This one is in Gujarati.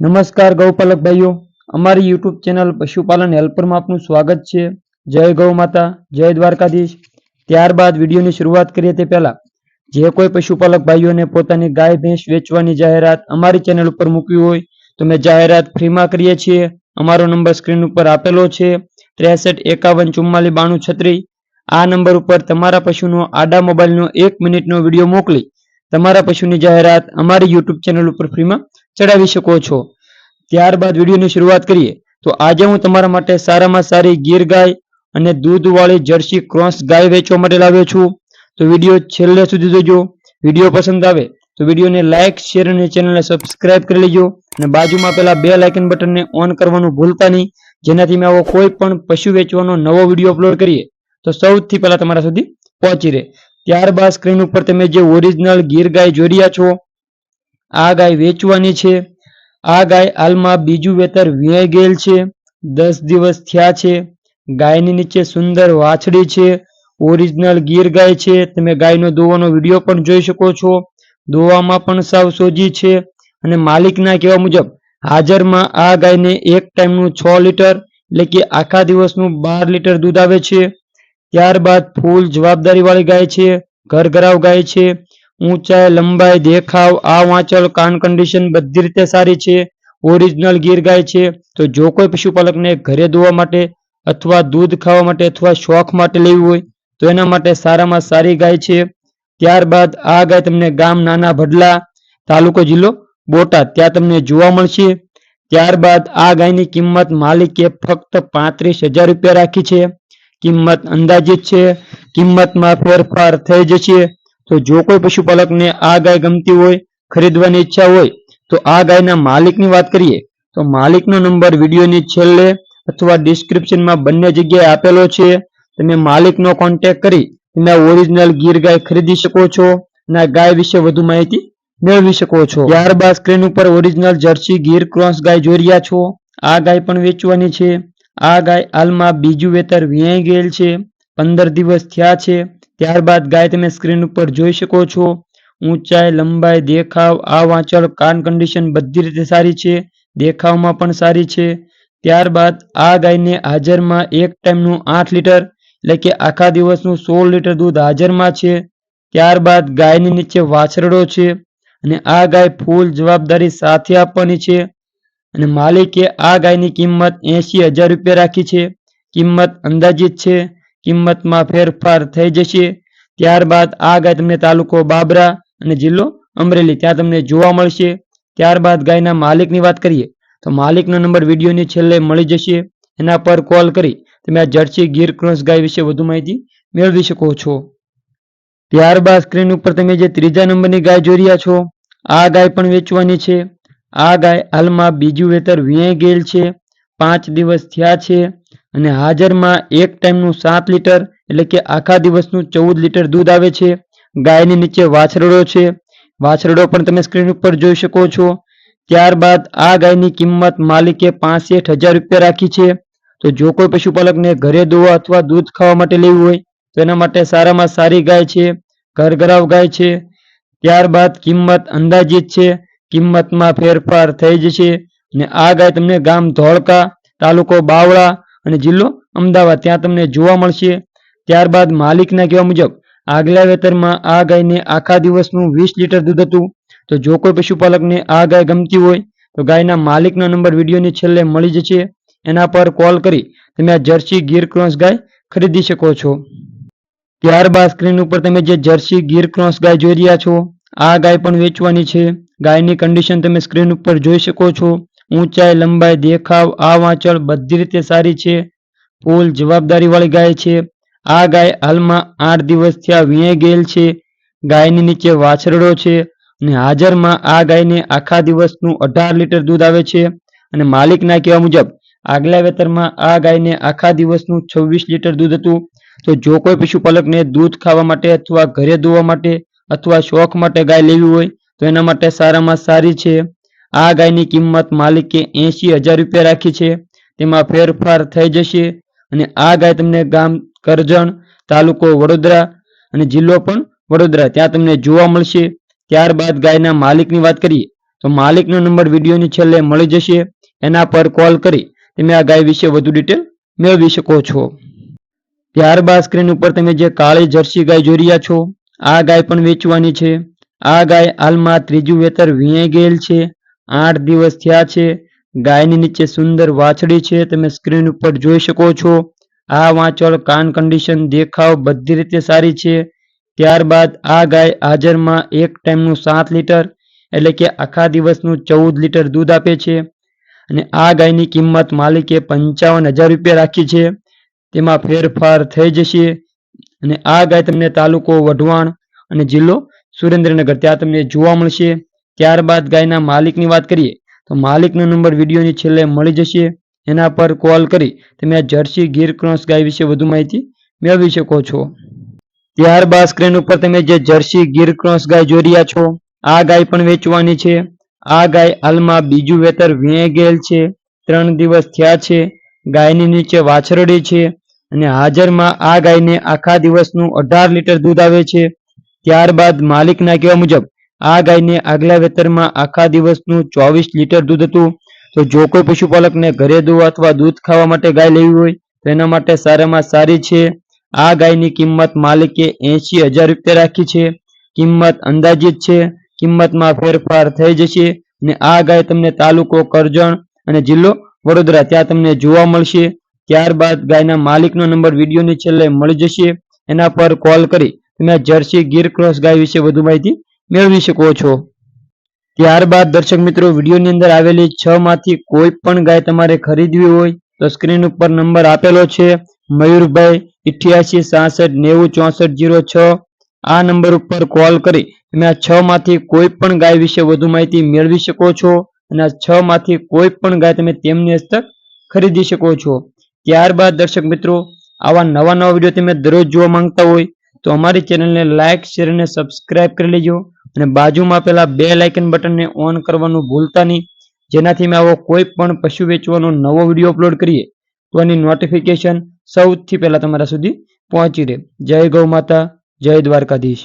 નમસ્કાર ગૌપાલક ભાઈઓ. અમારી યુટ્યુબ ચેનલ પશુપાલન હેલ્પરમાં આપનું સ્વાગત છે. જય ગૌ માતા, જય દ્વારકાધીશ. ત્યારબાદ વિડીયોની શરૂઆત કરીએ તે પહેલા, જે કોઈ પશુપાલક ભાઈઓને પોતાની ગાય, ભેંસ વેચવાની જાહેરાત અમારી ચેનલ ઉપર મૂકવી હોય, તો મેં જાહેરાત ફ્રીમાં કરીએ છીએ. અમારો નંબર સ્ક્રીન ઉપર આપેલો છે, ત્રેસઠ એકાવન ચુમ્માલીસ બાણું છત્રી આ નંબર ઉપર તમારા પશુનો આડા મોબાઈલનો એક મિનિટનો વીડિયો મોકલી, તમારા પશુની જાહેરાત અમારી યુટ્યુબ ચેનલ ઉપર ફ્રીમાં ચડાવી શકો છો. ત્યારબાદ વિડીયોની શરૂઆત કરીએ. તો આજે હું તમારા માટે સારામાં સારી ગીર ગાય અને દૂધવાળી જર્સી ક્રોસ ગાય વેચવા માટે લાવ્યો છું. તો વીડિયો છેલ્લે સુધી જોજો. વીડિયો પસંદ આવે તો વિડીયોને લાઇક શેર અને ચેનલને સબસ્ક્રાઇબ કરી લેજો. અને બાજુમાં પેલા બે લાઇકન બટનને ઓન કરવાનું ભૂલતા નહીં. જેનાથી મેં આવો કોઈ પણ પશુ વેચવાનો નવો વીડિયો અપલોડ કરીએ. તો સૌથી પહેલાં તમારા સુધી પહોંચી રહે. ત્યારબાદ સ્ક્રીન ઉપર તમે જે ઓરિજિનલ ગીર ગાય રહ્યા છો આ ગાય વેચવાની છે. આ ગાય હાલમાં બીજું વેતર વીણાઈ ગયેલ છે. દસ દિવસ થયા છે. ગાયની નીચે સુંદર વાછડી છે. ઓરિજિનલ ગીર ગાય છે. તમે ગાયનો દોવાનો વીડિયો પણ જોઈ શકો છો. દોવામાં પણ સાવ સોજી છે અને માલિકના કહેવા મુજબ હાજરમાં આ ગાયને એક ટાઈમનું છ લીટર એટલે કે આખા દિવસનું બાર લીટર દૂધ આવે છે. ત્યારબાદ ફૂલ જવાબદારી વાળી ગાય છે. ઘરઘરાવ ગાય છે. ઊંચાઈ, લંબાઈ, દેખાવ, આ વાંચલ, કાન કન્ડિશન બધી રીતે સારી છે. ઓરિજિનલ ગીર ગાય છે. તો જો કોઈ પશુપાલકને ઘરે દોવા માટે અથવા દૂધ ખાવા માટે અથવા શોખ માટે લેવી હોય, તો એના માટે સારામાં સારી ગાય છે. ત્યારબાદ આ ગાય તમને ગામ નાના ભડલા તાલુકો જિલ્લો બોટાદ, ત્યાં તમને જોવા મળશે. ત્યારબાદ આ ગાયની કિંમત માલિકે ફક્ત પાંત્રીસ હજાર રૂપિયા રાખી છે. કિંમત અંદાજિત છે. કિંમતમાં ફેરફાર થઈ જશે. તો જો કોઈ પશુપાલકને આ ગાય ગમતી હોય, ખરીદવાની ઈચ્છા હોય, તો આ ગાયના માલિકની વાત કરીએ, તો માલિકનો નંબર વિડીયોની છેલ્લે અથવા ડિસ્ક્રિપ્શનમાં બંને જગ્યાએ આપેલો છે. તમે માલિકનો કોન્ટેક્ટ કરી આ ઓરિજિનલ ગીર ગાય ખરીદી શકો છો અને ગાય વિશે વધુ માહિતી મેળવી શકો છો. ત્યારબાદ સ્ક્રીન ઉપર ઓરિજિનલ જર્સી ગીર ક્રોસ ગાય જોઈ રહ્યા છો. આ ગાય પણ વેચવાની છે. આ ગાય હાલમાં બીજું વેતર વીણાઈ ગયેલ છે. પંદર દિવસ થયા છે. ત્યારબાદ ગાય તમે સ્ક્રીન ઉપર જોઈ શકો છો. ઊંચાઈ, લંબાઈ, દેખાવ, આ વાંચળ કાન કન્ડિશન બધી રીતે સારી છે. દેખાવમાં પણ સારી છે. ત્યારબાદ આ ગાયને હાજરમાં એક ટાઈમનું આઠ લીટર એટલે કે આખા દિવસનું સોળ લીટર દૂધ હાજરમાં છે. ત્યારબાદ ગાયની નીચે વાછરડો છે અને આ ગાય ફૂલ જવાબદારી સાથે આપવાની છે. અને માલિકે આ ગાયની કિંમત એંશી હજાર રૂપિયા રાખી છે. કિંમત અંદાજિત છે કિંમતમાં ફેરફાર થઈ જશે. ત્યારબાદ આ ગાય તમને તાલુકો બાબરા અને જિલ્લો અમરેલી ત્યાં તમને જોવા મળશે. ત્યારબાદ ગાયના માલિકની વાત કરીએ, તો માલિકનો નંબર વિડીયોની છેલ્લે મળી જશે. એના પર કોલ કરી તમે આ જર્સી ગીર ક્રોસ ગાય વિશે વધુ માહિતી મેળવી શકો છો. ત્યારબાદ સ્ક્રીન ઉપર તમે જે ત્રીજા નંબરની ગાય જોઈ રહ્યા છો, આ ગાય પણ વેચવાની છે. આ ગાય હાલમાં બીજું વેતર વીણાઈ ગયેલ છે. પાંચ દિવસ થયા છે અને હાજરમાં એક ટાઈમનું સાત લીટર એટલે કે આખા દિવસનું ચૌદ લીટર દૂધ આવે છે. ગાયની નીચે વાછરડો છે. વાછરડો પણ તમે સ્ક્રીન ઉપર જોઈ શકો છો. ત્યારબાદ આ ગાયની કિંમત માલિકે પાસઠ હજાર રૂપિયા રાખી છે. તો જો કોઈ પશુપાલકને ઘરે દોવા અથવા દૂધ ખાવા માટે લેવું હોય, તો એના માટે સારામાં સારી ગાય છે. ઘરઘરાવ ગાય છે. ત્યારબાદ કિંમત અંદાજિત છે. કિંમતમાં ફેરફાર થઈ જશે અને આ ગાય તમને ગામ ધોળકા, તાલુકો બાવળા અને જિલ્લો અમદાવાદ ત્યાં તમને જોવા મળશે. ત્યારબાદ માલિકના કહેવા મુજબ આગલા વેતરમાં આ ગાયને આખા દિવસનું વીસ લીટર દૂધ હતું. તો જો કોઈ પશુપાલકને આ ગાય ગમતી હોય, તો ગાયના માલિકનો નંબર વિડીયોની છેલ્લે મળી જશે. એના પર કોલ કરી તમે આ જર્સી ગીર ક્રોસ ગાય ખરીદી શકો છો. ત્યારબાદ સ્ક્રીન ઉપર તમે જે જર્સી ગીર ક્રોસ ગાય જોઈ રહ્યા છો, આ ગાય પણ વેચવાની છે. ગાયની કન્ડિશન તમે સ્ક્રીન ઉપર જોઈ શકો છો. ઊંચાઈ, લંબાઈ, દેખાવ, આ વાંચણ બધી રીતે સારી છે. ફૂલ જવાબદારી વાળી ગાય છે. આ ગાય હાલમાં આઠ દિવસ થયા વીણાઈ ગયેલ છે. ગાયની નીચે વાછરડો છે અને હાજરમાં આ ગાયને આખા દિવસનું અઢાર લીટર દૂધ આવે છે અને માલિકના કહેવા મુજબ, આગલા વેતરમાં આ ગાયને આખા દિવસનું છવ્વીસ લીટર દૂધ હતું. તો જો કોઈ પશુપાલકને દૂધ ખાવા માટે અથવા ઘરે દોવા માટે અથવા શોખ માટે ગાય લેવી હોય, તો એના માટે સારામાં સારી છે. આ ગાયની કિંમત માલિકે એંશી હજાર રૂપિયા રાખી છે. તેમાં ફેરફાર થઈ જશે અને આ ગાય તમને ગામ, કરજણ, તાલુકો વડોદરા અને જિલ્લો પણ વડોદરા. ત્યાં તમને જોવા મળશે. ત્યારબાદ ગાયના માલિકની વાત કરીએ, તો માલિકનો નંબર વિડીયોની છેલ્લે મળી જશે. એના પર કોલ કરી તમે આ ગાય વિશે વધુ ડિટેલ મેળવી શકો છો. ત્યારબાદ સ્ક્રીન ઉપર તમે જે કાળી જર્સી ગાય જોઈ રહ્યા છો, આ ગાય પણ વેચવાની છે. આ ગાય હાલમાં ત્રીજું વેતર વીણાઈ ગયેલ છે. આઠ દિવસ થયા છે. ગાયની નીચે સુંદર વાછડી છે. તમે સ્ક્રીન ઉપર જોઈ શકો છો. આ વાંચળ કાન કન્ડિશન દેખાવ બધી રીતે સારી છે. ત્યારબાદ આ ગાય હાજરમાં એક ટાઈમનું સાત લીટર એટલે કે આખા દિવસનું ચૌદ લીટર દૂધ આપે છે. અને આ ગાયની કિંમત માલિકે પંચાવન હજાર રૂપિયા રાખી છે. તેમાં ફેરફાર થઈ જશે. અને આ ગાય તમને તાલુકો વઢવાણ અને જિલ્લો સુરેન્દ્રનગર ત્યાં તમને જોવા મળશે. ત્યારબાદ ગાયના માલિકની વાત કરીએ, તો માલિકનો નંબર વિડીયોની છેલ્લે મળી જશે. એના પર કોલ કરી તમે આ જર્સી ગીર ક્રોસ ગાય વિશે વધુ માહિતી મેળવી શકો છો. ત્યારબાદ સ્ક્રીન ઉપર તમે જે જર્સી ગીર ક્રોસ ગાય જોઈ રહ્યા છો, આ ગાય પણ વેચવાની છે. આ ગાય હાલમાં બીજું વેતર વેગેલ છે. ત્રણ દિવસ થયા છે. ગાયની નીચે વાછરડી છે અને હાજરમાં આ ગાયને આખા દિવસનું અઢાર લીટર દૂધ આવે છે. ત્યારબાદ માલિકના કહેવા મુજબ આ ગાયને આગલા વેતરમાં આખા દિવસનું ચોવીસ લીટર દૂધ હતું. તો જો કોઈ પશુપાલકને ઘરે દૂધ અથવા દૂધ ખાવા માટે ગાય લેવી હોય, તો એના માટે સારામાં સારી છે. આ ગાયની કિંમત માલિકે એંશી હજાર રૂપિયા રાખી છે. કિંમત અંદાજિત છે. કિંમતમાં ફેરફાર થઈ જશે અને આ ગાય તમને તાલુકો કરજણ અને જિલ્લો વડોદરા ત્યાં તમને જોવા મળશે. ત્યારબાદ ગાયના માલિકનો નંબર વિડીયોની છેલ્લે મળી જશે. એના પર કોલ કરી તમે જર્સી ગીર ક્રોસ ગાય વિશે વધુ માહિતી મેળવી શકો છો. ત્યારબાદ દર્શક મિત્રો, વિડીયોની અંદર આવેલી છ માંથી કોઈ પણ ગાય તમારે ખરીદવી હોય, તો સ્ક્રીન ઉપર નંબર આપેલો છે. મયુરભાઈ ઇઠ્યાસી સાસઠ નેવું ચોસઠ જીરો છ. આ નંબર ઉપર કોલ કરી તમે આ છ માંથી કોઈ પણ ગાય વિશે વધુ માહિતી મેળવી શકો છો અને આ છ માંથી કોઈ પણ ગાય તમે તેમની હસ્તક ખરીદી શકો છો. ત્યારબાદ દર્શક મિત્રો, આવા નવા નવા વીડિયો તમે દરરોજ જોવા માંગતા હોય, તો અમારી ચેનલને લાઇક શેર અને સબસ્ક્રાઇબ કરી લેજો. અને બાજુમાં પેલા બે લાઇકન બટનને ઓન કરવાનું ભૂલતા નહીં. જેનાથી અમે આવો કોઈ પણ પશુ વેચવાનો નવો વીડિયો અપલોડ કરીએ, તો એની નોટિફિકેશન સૌથી પહેલા તમારા સુધી પહોંચી રહે. જય ગૌ માતા, જય દ્વારકાધીશ.